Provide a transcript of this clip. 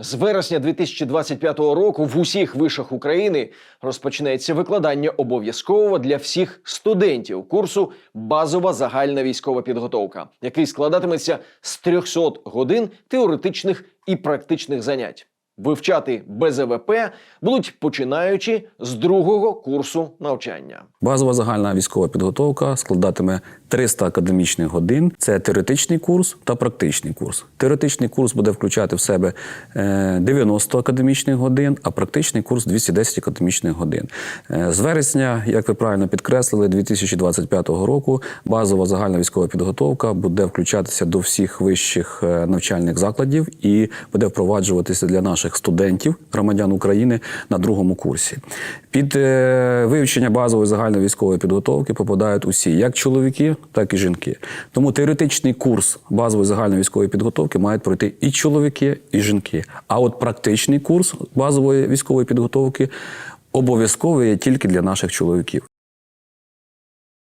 З вересня 2025 року в усіх вишах України розпочнеться викладання обов'язкового для всіх студентів курсу базова загальна військова підготовка, який складатиметься з 300 годин теоретичних і практичних занять. Вивчати БЗВП будуть починаючи з другого курсу навчання. Базова загальна військова підготовка складатиме 300 академічних годин. Це теоретичний курс та практичний курс. Теоретичний курс буде включати в себе е, 90 академічних годин, а практичний курс 210 академічних годин. Е, З вересня, як ви правильно підкреслили, 2025 року базова загальна військова підготовка буде включатися до всіх вищих е, навчальних закладів і буде впроваджуватися для наших студентів, громадян України на другому курсі. Під е, вивчення базової загальної військової підготовки попадають усі, як чоловіки, так і жінки. Тому теоретичний курс базової загальної військової підготовки мають пройти і чоловіки, і жінки. А от практичний курс базової військової підготовки обов'язковий є тільки для наших чоловіків.